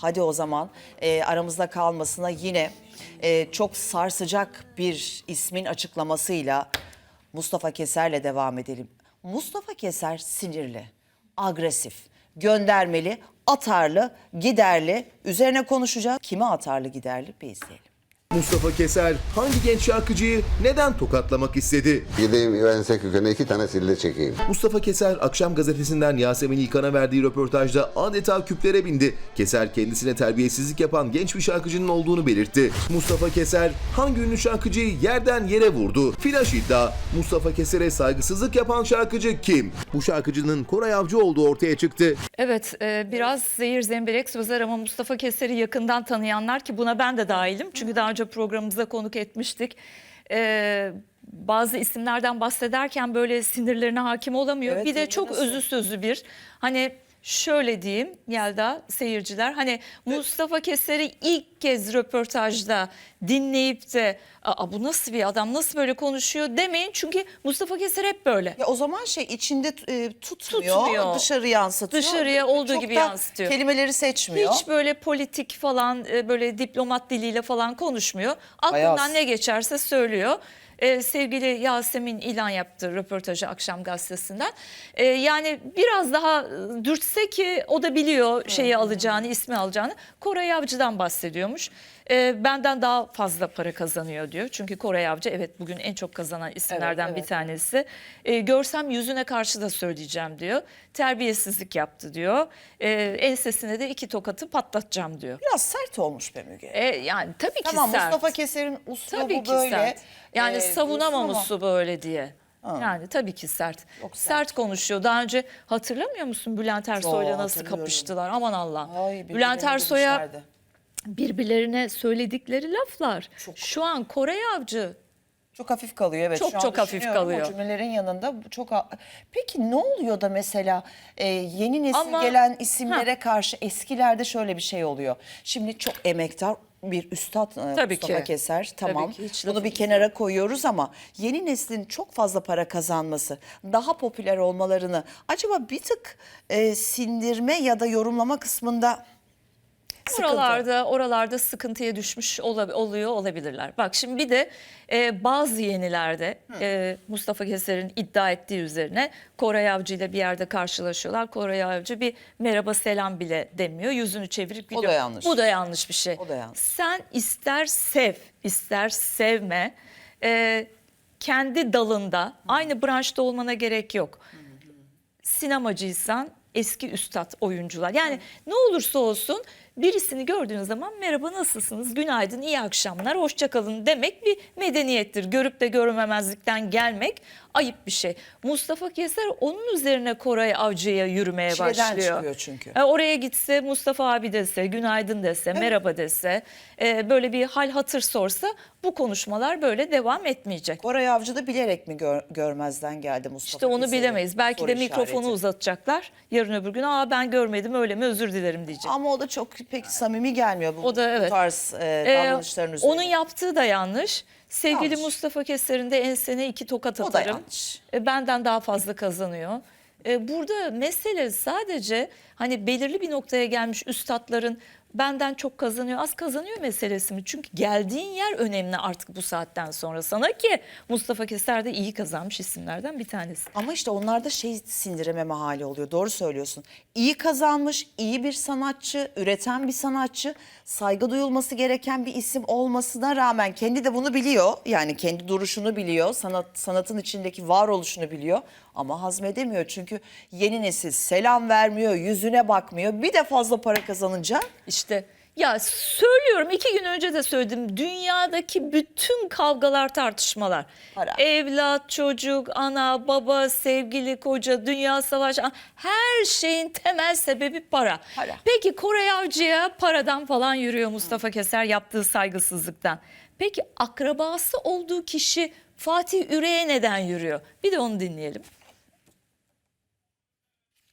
Hadi o zaman e, aramızda kalmasına yine e, çok sarsacak bir ismin açıklamasıyla Mustafa Keser'le devam edelim. Mustafa Keser sinirli, agresif, göndermeli, atarlı, giderli. Üzerine konuşacağız. Kime atarlı giderli bir izleyelim. Mustafa Keser hangi genç şarkıcıyı neden tokatlamak istedi? Gideyim Vense köküne iki tane sille çekeyim. Mustafa Keser akşam gazetesinden Yasemin İlkan'a verdiği röportajda adeta küplere bindi. Keser kendisine terbiyesizlik yapan genç bir şarkıcının olduğunu belirtti. Mustafa Keser hangi ünlü şarkıcıyı yerden yere vurdu? Flaş iddia. Mustafa Keser'e saygısızlık yapan şarkıcı kim? Bu şarkıcının Koray Avcı olduğu ortaya çıktı. Evet, e, biraz zehir zemberek sözler ama Mustafa Keser'i yakından tanıyanlar ki buna ben de dahilim. Çünkü daha önce programımıza konuk etmiştik. E, bazı isimlerden bahsederken böyle sinirlerine hakim olamıyor. Evet, bir de çok nasıl? özü sözü bir. Hani şöyle diyeyim Yelda seyirciler hani Mustafa Keser'i ilk kez röportajda dinleyip de Aa, bu nasıl bir adam nasıl böyle konuşuyor demeyin çünkü Mustafa Keser hep böyle. Ya o zaman şey içinde e, tutmuyor, Tutmuyor. dışarı yansıtıyor. Dışarıya olduğu Çok gibi da yansıtıyor. Kelimeleri seçmiyor. Hiç böyle politik falan e, böyle diplomat diliyle falan konuşmuyor. Aklından Ayaz. ne geçerse söylüyor. Ee, sevgili Yasemin ilan yaptı röportajı Akşam Gazetesi'nden. Ee, yani biraz daha e, dürtse ki o da biliyor şeyi alacağını, ismi alacağını. Koray Avcı'dan bahsediyormuş. Ee, benden daha fazla para kazanıyor diyor. Çünkü Koray Avcı evet bugün en çok kazanan isimlerden Evet, bir evet. tanesi. Ee, görsem yüzüne karşı da söyleyeceğim diyor. Terbiyesizlik yaptı diyor. Ee, ensesine de iki tokatı patlatacağım diyor. Biraz sert olmuş be Müge. E, yani tabii ki tamam sert. Mustafa Keser'in uslubu tabii ki böyle. sert. Yani e, savunamamışsı böyle diye. Yani tabii ki sert. Çok sert. sert. konuşuyor. Daha önce hatırlamıyor musun Bülent Ersoy'la nasıl kapıştılar? Aman Allah. Ay, Bülent Ersoy'a birbirlerine söyledikleri laflar. Çok. Şu an Kore Avcı Çok hafif kalıyor evet. Çok Şu çok hafif kalıyor. O cümlelerin yanında çok... ha- Peki ne oluyor da mesela e, yeni nesil Ama- gelen isimlere karşı eskilerde şöyle bir şey oluyor. Şimdi çok emektar bir üstad e, Tabii Mustafa ki. Keser tamam. ki, hiç Bunu bir kenara koyuyoruz ama yeni neslin çok fazla para kazanması, daha popüler olmalarını acaba bir tık e, sindirme ya da yorumlama kısmında sıkıntı. Oralarda oralarda sıkıntıya düşmüş oluyor olabilirler. Bak şimdi bir de e, bazı yenilerde e, Mustafa Keser'in iddia ettiği üzerine Koray Avcı ile bir yerde karşılaşıyorlar. Koray Avcı bir merhaba selam bile demiyor. Yüzünü çevirip gidiyor. da yanlış. Bu da yanlış bir şey. O da yanlış. Sen ister sev, ister sevme. e, kendi dalında aynı branşta olmana gerek yok sinemacıysan eski üstad oyuncular. Yani ne olursa olsun birisini gördüğün zaman merhaba nasılsınız, günaydın, iyi akşamlar, hoşçakalın demek bir medeniyettir. Görüp de görmemezlikten gelmek ayıp bir şey. Mustafa Keser onun üzerine Koray Avcı'ya yürümeye Çileden başlıyor. çıkıyor çünkü. E, oraya gitse Mustafa abi dese, günaydın dese, merhaba dese, e, böyle bir hal hatır sorsa bu konuşmalar böyle devam etmeyecek. Koray Avcı da bilerek mi gör- görmezden geldi Mustafa İşte onu Keser'i? bilemeyiz. Belki Soru de mikrofonu işareti. uzatacaklar. Yarın öbür gün aa ben görmedim öyle mi özür dilerim diyecek. Ama o da çok pek samimi gelmiyor bu, O da evet. bu tarz e, Ee, davranışların üzerine. onun yaptığı da yanlış. Sevgili Yanlış. Mustafa Keser'in de ensene iki tokat O da atarım. yanlış. E, benden daha fazla kazanıyor. E, burada mesele sadece hani belirli bir noktaya gelmiş üstadların benden çok kazanıyor az kazanıyor meselesi mi? Çünkü geldiğin yer önemli artık bu saatten sonra sana ki Mustafa Keser de iyi kazanmış isimlerden bir tanesi. Ama işte onlarda şey sindirememe hali oluyor. Doğru söylüyorsun. İyi kazanmış, iyi bir sanatçı, üreten bir sanatçı, saygı duyulması gereken bir isim olmasına rağmen kendi de bunu biliyor. Yani kendi duruşunu biliyor, sanat sanatın içindeki varoluşunu biliyor ama hazmedemiyor. Çünkü yeni nesil selam vermiyor, yüzüne bakmıyor. Bir de fazla para kazanınca ya söylüyorum iki gün önce de söyledim. Dünyadaki bütün kavgalar tartışmalar. Para. Evlat, çocuk, ana, baba, sevgili, koca, dünya savaşı her şeyin temel sebebi para. Para. Peki Kore Avcı'ya paradan falan yürüyor Mustafa Keser yaptığı saygısızlıktan. Peki akrabası olduğu kişi Fatih Üre'ye neden yürüyor? Bir de onu dinleyelim.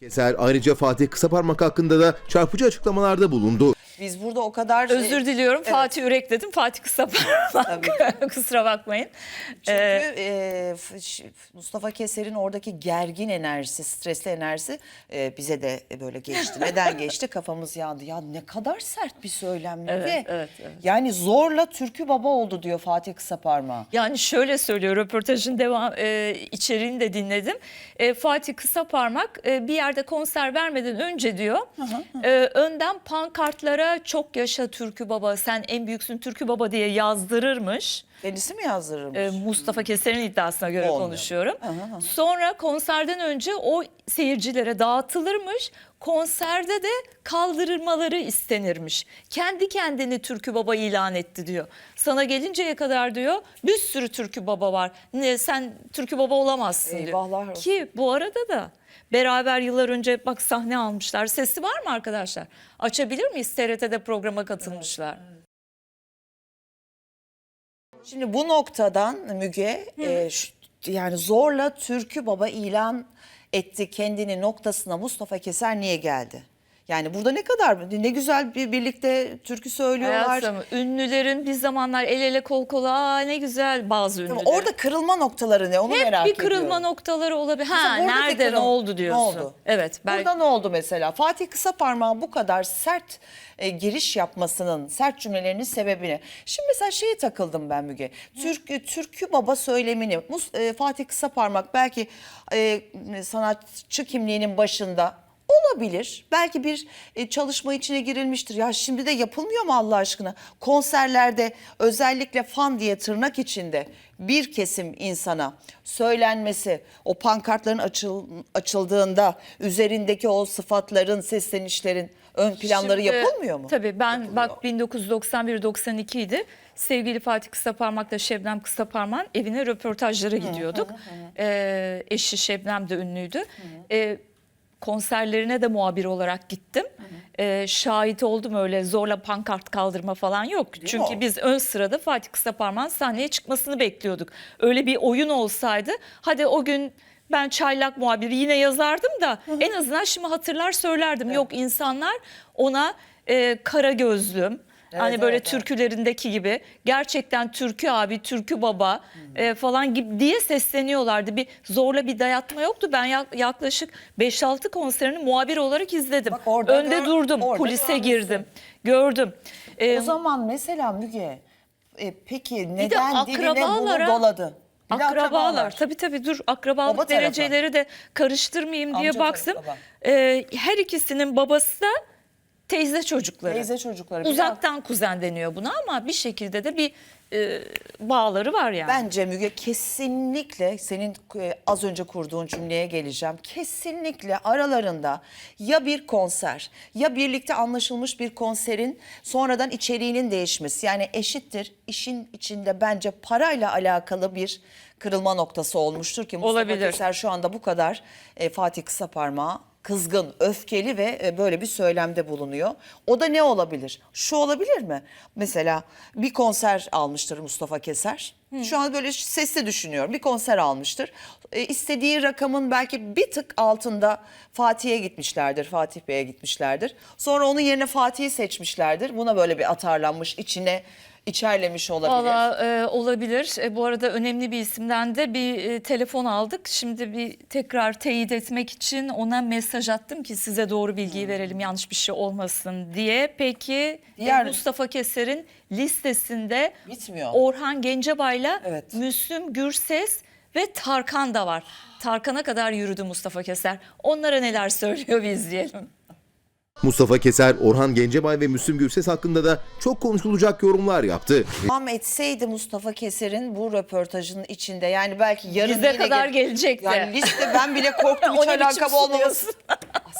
Keser ayrıca Fatih Kısaparmak hakkında da çarpıcı açıklamalarda bulundu. Biz burada o kadar... Özür diliyorum Fatih Ürek dedim. Fatih kısa parmak. Kusura bakmayın. Çünkü Ee, e, Mustafa Keser'in oradaki gergin enerjisi, stresli enerjisi e, bize de böyle geçti. Neden geçti? Kafamız yandı. Ya ne kadar sert bir söylem. Evet, evet, evet. Yani zorla türkü baba oldu diyor Fatih Kısaparmağı. Yani şöyle söylüyor röportajın devam e, içeriğini de dinledim. E, Fatih Kısaparmak e, bir yerde konser vermeden önce diyor e, önden pankartlara çok yaşa Türkü Baba sen en büyüksün Türkü Baba diye yazdırırmış. Kendisi mi yazdırırmış? E, Mustafa Keser'in iddiasına göre Olmuyor. konuşuyorum. Hı hı. Sonra konserden önce o seyircilere dağıtılırmış. Konserde de kaldırılmaları istenirmiş. Kendi kendini Türkü Baba ilan etti diyor. Sana gelinceye kadar diyor bir sürü Türkü Baba var. Ne sen Türkü Baba olamazsın Eyvahlar diyor. olsun. Ki bu arada da beraber yıllar önce bak sahne almışlar. Sesi var mı arkadaşlar? Açabilir miyiz? TRT'de programa katılmışlar. Şimdi bu noktadan Müge e, şu- yani zorla türkü baba ilan etti kendini noktasına Mustafa Keser niye geldi? Yani burada ne kadar ne güzel bir birlikte türkü söylüyorlar. Hayatım, ünlülerin bir zamanlar el ele kol kola aa ne güzel bazı ünlüler. Tamam, orada kırılma noktaları ne onu Hep merak bir ediyorum. kırılma noktaları olabilir. Ha Mesela nerede bir ne oldu diyorsun. Ne oldu? Evet. belki- Burada ne oldu mesela? Fatih Kısaparmak'ın bu kadar sert e, giriş yapmasının, sert cümlelerinin sebebini. Şimdi mesela şeye takıldım ben Müge. Türkü, türkü baba söylemini Mus- e, Fatih Kısaparmak belki e, sanatçı kimliğinin başında olabilir. Belki bir e, çalışma içine girilmiştir. Ya şimdi de yapılmıyor mu Allah aşkına? Konserlerde özellikle fan diye tırnak içinde bir kesim insana söylenmesi, o pankartların açıl, açıldığında üzerindeki o sıfatların, seslenişlerin ön planları Şimdi, yapılmıyor mu? Tabii ben bak 1991-92 idi. Sevgili Fatih Kısaparmak'la Şebnem Kısaparmak'ın evine röportajlara gidiyorduk. Ee, eşi Şebnem de ünlüydü. Ee, konserlerine de muhabir olarak gittim. Ee, şahit oldum öyle zorla pankart kaldırma falan yok. Çünkü mi? biz ön sırada Fatih Kısaparmak'ın sahneye çıkmasını bekliyorduk. Öyle bir oyun olsaydı hadi o gün ben çaylak muhabiri yine yazardım da en azından şimdi hatırlar söylerdim. Yok insanlar ona e, kara gözlüm hani böyle evet, evet. türkülerindeki gibi gerçekten türkü abi, türkü baba e, falan gibi diye sesleniyorlardı. Bir zorla bir dayatma yoktu. Ben yak- yaklaşık 5-6 konserini muhabir olarak izledim. Bak orada Önde gör- durdum, orada kulise görmüşsün. girdim, gördüm. E, O zaman mesela Müge e, peki de neden diline bunu doladı? Bir de Akrabalar. Tabii tabii dur akrabalık Baba tarafı. dereceleri de karıştırmayayım diye Amca baba. Ee, her ikisinin babası da teyze çocukları. Teyze çocukları. Uzaktan kuzen deniyor buna ama bir şekilde de bir e, bağları var yani. Bence Müge kesinlikle senin e, az önce kurduğun cümleye geleceğim. Kesinlikle aralarında ya bir konser ya birlikte anlaşılmış bir konserin sonradan içeriğinin değişmesi. Yani eşittir işin içinde bence parayla alakalı bir kırılma noktası olmuştur ki Mustafa Olabilir. Keser şu anda bu kadar e, Fatih Kısaparmağı kızgın, öfkeli ve e, böyle bir söylemde bulunuyor. O da ne olabilir? Şu olabilir mi? Mesela bir konser almıştır Mustafa Keser. Şu an böyle sesli düşünüyorum. Bir konser almıştır. E, istediği rakamın belki bir tık altında Fatih'e gitmişlerdir. Fatih Bey'e gitmişlerdir. Sonra onun yerine Fatih'i seçmişlerdir. Buna böyle bir atarlanmış, içine içerlemiş olabilir. Valla e, olabilir. E, bu arada önemli bir isimden de bir e, telefon aldık. Şimdi bir tekrar teyit etmek için ona mesaj attım ki size doğru bilgiyi verelim yanlış bir şey olmasın diye. Peki e, Diğer- Mustafa Keser'in listesinde Bitmiyor. Orhan Gencebay'la Evet. Müslüm Gürses ve Tarkan da var. Tarkan'a kadar yürüdü Mustafa Keser. Onlara neler söylüyor bir izleyelim. Mustafa Keser, Orhan Gencebay ve Müslüm Gürses hakkında da çok konuşulacak yorumlar yaptı. devam etseydi Mustafa Keser'in bu röportajının içinde yani belki yarın Bize yine kadar gel- gelecekti. Yani liste ben bile korktum O hiç ne biçim alakam olmaması. sunuyorsun?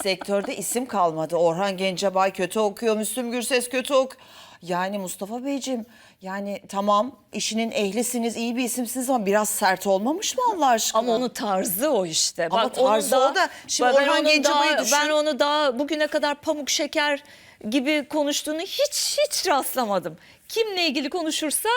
Sektörde isim kalmadı. Orhan Gencebay kötü okuyor, Müslüm Gürses kötü ok. Yani Mustafa Beyciğim yani tamam işinin ehlisiniz, iyi bir isimsiniz ama biraz sert olmamış mı Allah aşkına? Ama onun tarzı o işte. Ama Bak onun tarzı o da. Şimdi ben Orhan Gencebay'ı daha- düşün. Ben onu daha bugüne kadar pamuk şeker gibi konuştuğunu hiç hiç rastlamadım. Kimle ilgili konuşursa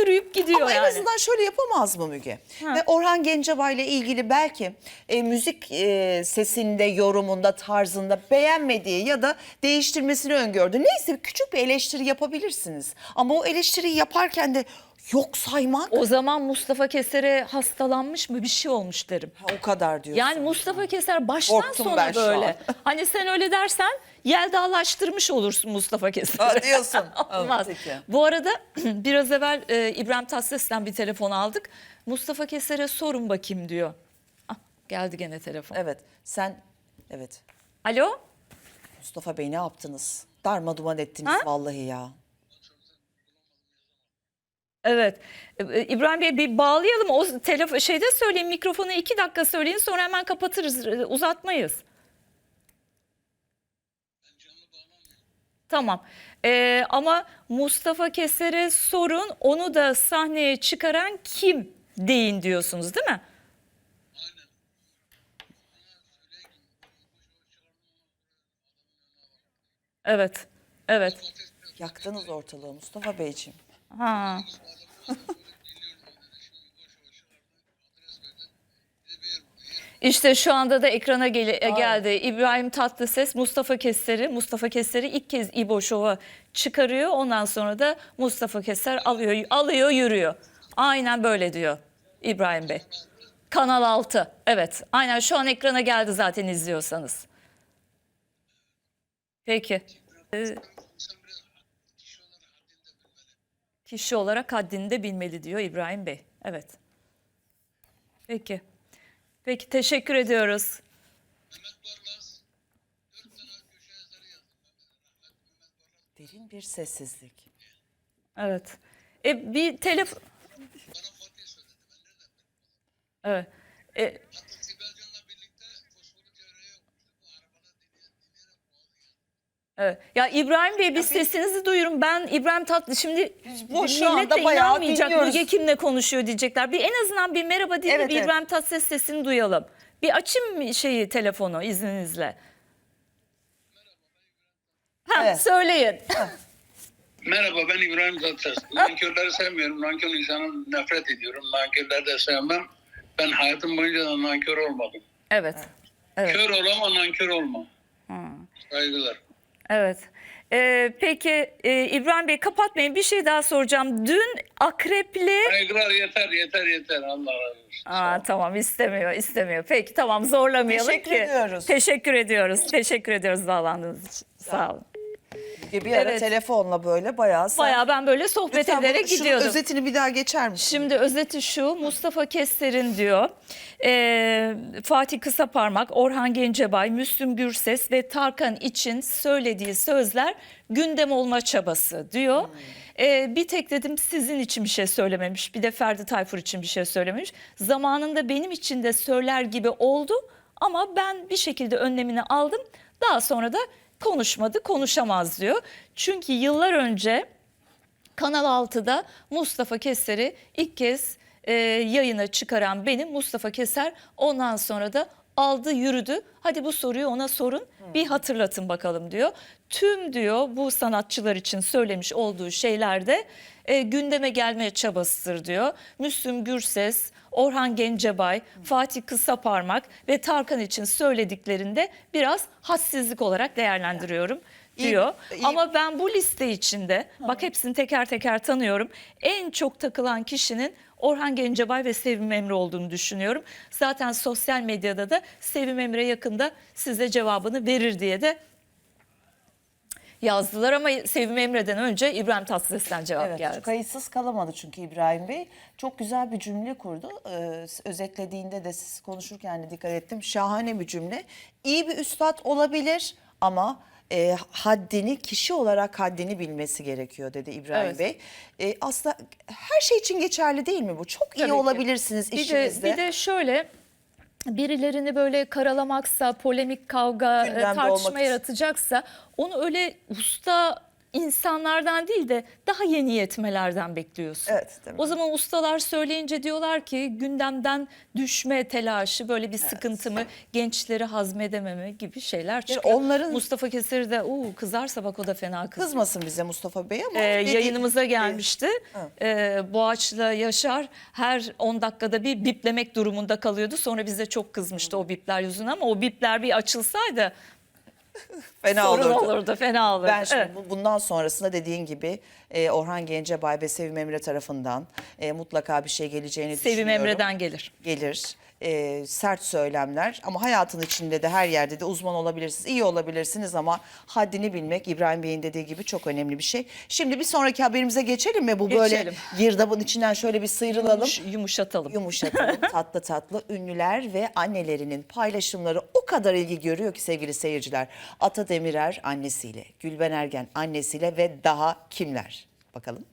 yürüyüp gidiyor Ama yani. en azından şöyle yapamaz mı Müge? Ve Orhan Gencebay ile ilgili belki e, müzik e, sesinde, yorumunda, tarzında beğenmediği ya da değiştirmesini öngördü. Neyse küçük bir eleştiri yapabilirsiniz. Ama o eleştiriyi yaparken de yok saymak O zaman Mustafa Keser'e hastalanmış mı bir şey olmuş derim. Ha, o kadar diyorsun. Yani Mustafa Keser baştan Korktum sona ben şu böyle. an. Hani sen öyle dersen yeldalaştırmış olursun Mustafa Keser'i. Ha, diyorsun. Olmaz. Peki. Bu arada biraz evvel e, İbrahim Tatlıses'ten bir telefon aldık. Mustafa Keser'e sorun bakayım diyor. Ah, geldi gene telefon. Evet sen evet Alo? Mustafa Bey ne yaptınız? Darma duman ettiniz Ha? vallahi ya. Evet. E, İbrahim Bey bir bağlayalım. O telefon şeyde söyleyin mikrofonu iki dakika söyleyin sonra hemen kapatırız. e, Uzatmayız. Tamam. E, ama Mustafa Keser'e sorun onu da sahneye çıkaran kim deyin diyorsunuz değil mi? Evet. Evet. Yaktınız ortalığı Mustafa Beyciğim. Ha. İşte şu anda da ekrana gel- e, geldi. İbrahim Tatlıses Mustafa Keser'i, Mustafa Keser'i ilk kez İbo Show'a çıkarıyor. Ondan sonra da Mustafa Keser alıyor, alıyor yürüyor. Aynen böyle diyor İbrahim Bey. Kanal 6. Evet. Aynen şu an ekrana geldi zaten izliyorsanız. Peki. Ee, kişi olarak haddini de bilmeli diyor İbrahim Bey. Evet. Peki. Peki teşekkür ediyoruz. Derin bir sessizlik. Evet. E, bir telefon... Evet. E, Evet. Ya İbrahim Bey bir sesinizi duyurun. Ben İbrahim Tatlı şimdi bu şu millet anda de bayağı inanmayacak. dinliyoruz. Müge kimle konuşuyor diyecekler. Bir en azından bir merhaba diye Evet, bir evet. İbrahim Tatlıses sesini duyalım. Bir açayım mı şeyi telefonu izninizle. Ha, Evet. söyleyin. Merhaba ben İbrahim Tatlıses. Nankörleri sevmiyorum. Nankör insanı nefret ediyorum. Nankörleri de sevmem. Ben hayatım boyunca da nankör olmadım. evet. Evet. Kör ol ama nankör olma. Saygılar. Evet. Ee, peki e, İbrahim Bey kapatmayın bir şey daha soracağım. Dün akrepli... Saygılar yeter yeter yeter. Allah razı olsun. Aa, tamam istemiyor istemiyor. Peki tamam zorlamayalım Teşekkür ki. ediyoruz. Teşekkür ediyoruz. Teşekkür ediyoruz bağlandığınız için. Sağ olun. Bir ara Evet. telefonla böyle bayağı sen... Bayağı ben böyle sohbet Lütfen ederek şunun gidiyordum. özetini bir daha geçer misin? Şimdi özeti şu Mustafa Keser'in diyor e, Fatih Kısaparmak, Orhan Gencebay, Müslüm Gürses ve Tarkan için söylediği sözler gündem olma çabası diyor. E, bir tek dedim sizin için bir şey söylememiş bir de Ferdi Tayfur için bir şey söylememiş. Zamanında benim için de söyler gibi oldu ama ben bir şekilde önlemini aldım. Daha sonra da konuşmadı konuşamaz diyor. Çünkü yıllar önce Kanal 6'da Mustafa Keser'i ilk kez e, yayına çıkaran benim Mustafa Keser. Ondan sonra da aldı yürüdü. Hadi bu soruyu ona sorun bir hatırlatın bakalım diyor. Tüm diyor bu sanatçılar için söylemiş olduğu şeylerde e, gündeme gelmeye çabasıdır diyor. Müslüm Gürses, Orhan Gencebay, Fatih Kısaparmak ve Tarkan için söylediklerinde biraz hadsizlik olarak değerlendiriyor İyi- diyor. iyi- Ama ben bu liste içinde bak hepsini teker teker tanıyorum. En çok takılan kişinin Orhan Gencebay ve Sevim Emre olduğunu düşünüyorum. Zaten sosyal medyada da Sevim Emre yakında size cevabını verir diye de yazdılar ama Sevim Emre'den önce İbrahim Tatlıses'ten cevap Evet, geldi. kayıtsız kalamadı çünkü İbrahim Bey. Çok güzel bir cümle kurdu. Ee, özetlediğinde de siz konuşurken de dikkat ettim. Şahane bir cümle. İyi bir üstad olabilir ama e, haddini, kişi olarak haddini bilmesi gerekiyor dedi İbrahim Evet. Bey. E, aslında her şey için geçerli değil mi bu? Çok iyi Tabii ki. olabilirsiniz Bir de, işinizde. bir de şöyle birilerini böyle karalamaksa, polemik kavga, e, Gündemde olmak tartışma için. yaratacaksa onu öyle usta insanlardan değil de daha yeni yetmelerden bekliyorsun. Evet, değil mi? O zaman ustalar söyleyince diyorlar ki gündemden düşme telaşı böyle bir sıkıntı mı gençleri hazmedememe gibi şeyler çıkıyor. onların- Mustafa Keser de "Uu, kızarsa bak o da fena kız. Kızmasın bize Mustafa Bey ama. Ee, yayınımıza gelmişti. Ee, Boğaç'la Yaşar her 10 dakikada bir biplemek durumunda kalıyordu. Sonra bize çok kızmıştı o bipler yüzünden ama o bipler bir açılsaydı Fena sorun olurdu. olurdu, fena olurdu. Ben şimdi Evet. bu- bundan sonrasında dediğin gibi e, Orhan Gencebay ve Sevim Emre tarafından e, mutlaka bir şey geleceğini Sevim düşünüyorum. Emre'den gelir. gelir. E, sert söylemler ama hayatın içinde de her yerde de uzman olabilirsiniz, iyi olabilirsiniz ama haddini bilmek İbrahim Bey'in dediği gibi çok önemli bir şey. Şimdi bir sonraki haberimize geçelim mi? Bu böyle Geçelim. girdabın içinden şöyle bir sıyrılalım. Yumuş- yumuşatalım. Yumuşatalım tatlı tatlı ünlüler ve annelerinin paylaşımları o kadar ilgi görüyor ki sevgili seyirciler. Ata Demirer annesiyle, Gülben Ergen annesiyle ve daha kimler? Bakalım.